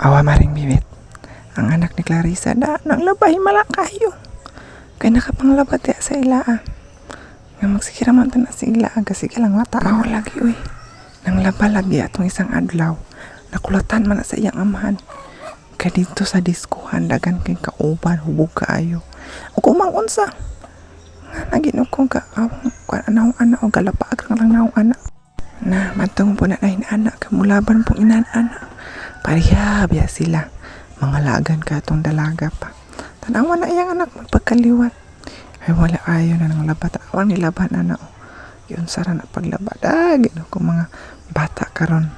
Awa maring bibit. Ang anak ni Clarissa na nang labay malakayo. Kay nakapanglabat ya sa ilaa. Nga magsikira man na sa ilaa kasi lang mata. Mao lagi uy. Nang laba lagi atong isang adlaw. Nakulatan man na sa iyang amahan. Kay dito sa diskuhan dagan kay kauban hubog kaayo. O kung mangunsa. Nga nagino ko ka awang kan anawang ana o galapaag lang lang nawang ana. Na matong po na na anak kamulaban pong inan-ana. Pariya biya sila. Mga lagan ka itong dalaga pa. Tanawa na iyang anak magpagkaliwat. Ay wala ayo na ng labat. Awang nilaban na o. Yun sara na paglabat. Ah, gino ko mga bata karon.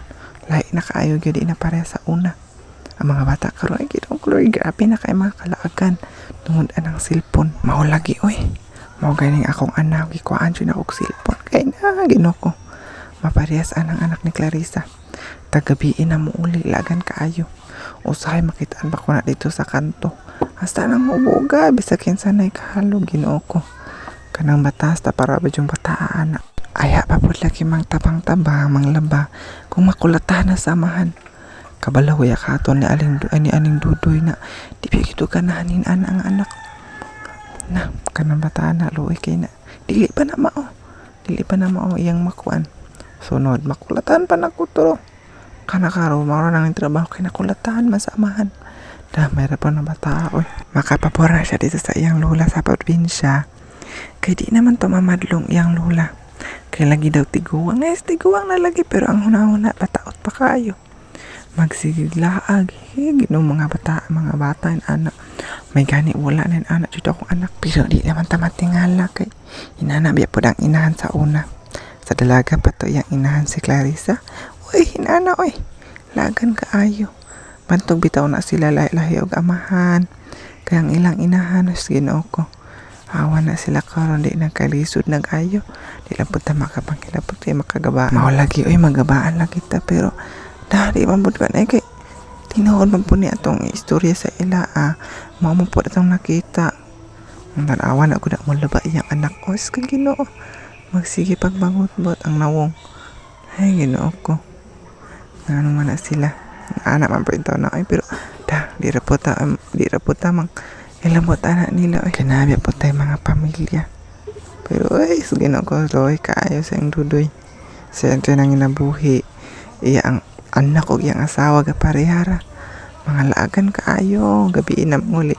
Lahi na kaayo gyud na pareha sa una. Ang mga bata karon ay gino ko grabe na kay mga kalaagan. Tungod anang silpon. Mao oy. Mao ganing akong anak gikuan jud ako og silpon. Kay na gino ko. Anang anak ni Clarissa. Tagabiin na mo uli lagan kaayo. Usahay makitaan ba ko na dito sa kanto. Hasta nang huboga, bisa kinsa na ikahalo ginoo ko. Kanang batas ta para ba yung bataan. Aya pa po lagi mang tabang-tabang, mang laba, kung makulatahan na samahan. Kabalaw ya katon ni aling ni aning dudoy na di gito ganahanin ana ang anak. Na, kanang bataan na luoy kay na. Dili pa na mao. Dili pa na mao iyang makuan. Sunod, makulatan pa na kuturo. Kana karo, maro nang trabaho kay nakulatan masamahan. Da, mayroon pa na bata, oy. Makapapora siya dito sa iyang lula sa probinsya. Kay di naman to mamadlong iyang lula. Kay lagi daw tiguang. Yes, tiguang na lagi, pero ang huna-huna, bataot pa kayo. Magsiglaag. Hey, ginong mga bata, mga bata, and anak. May gani wala na anak, dito akong anak. Pero di naman tamatingala kay inana biya po ang inahan sa una. Sa dalaga pa to yung inahan si Clarissa. Uy, hinana, uy. Lagan ka ayo. Bantog bitaw na sila lahi-lahi og amahan. Kaya ang ilang inahan is ginoo ko. Awa na sila karon di nagkalisod nag-ayo. Di lang punta makapangkilapot di makagaba. Mao lagi oy magabaan lagi ta pero dahil man pud kan ay kay tinuod man po ni atong istorya sa ila ah. Mao man po atong nakita. Ang tanawa na ko na mo laba iyang anak ko. Is kay ginoo. Magsige pagbangot-bot ang nawong. Ay ginoo ko. Ano man na sila. Anak man pa ito na ay pero da di ra po ta um, di ra po ta mang ilambot anak nila ay kanabi po tayo mga pamilya. Pero ay sige na ko loy kaayo sa iyang dudoy. Sa ito nang inabuhi. Iya ang anak o iyang asawa ga parehara. Mga laagan kaayo gabi na muli.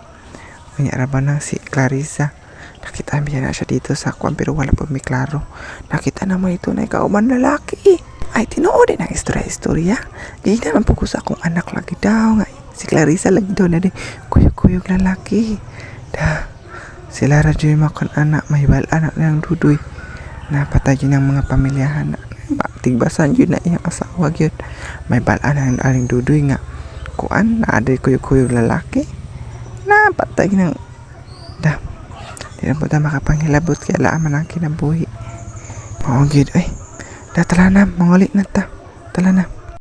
Unya ra ba nang si Clarissa. Nakita niya na siya dito sa kwan pero wala po may klaro. Nakita naman ito na ikauban lalaki. Ay, tinuod din ang istorya-istorya. Di naman po ko sa akong anak lagi daw. Nga, si Clarissa lagi daw na din. Kuyog-kuyog lalaki. Da, sila radyo yung makon anak. May bal anak ng dudoy. Napatay yun ang mga pamilyahan. Ba- Tigbasan yun na iyang asawa yun. May bal anak ng aling dudoy nga. Kuan, naaday kuyog-kuyog lalaki. Napatay ng... Da, di na po ta makapanghilabot kaya laaman ang kinabuhi. Oo, gid. Ay, da, tala na. Mangulit na ta. Tala na.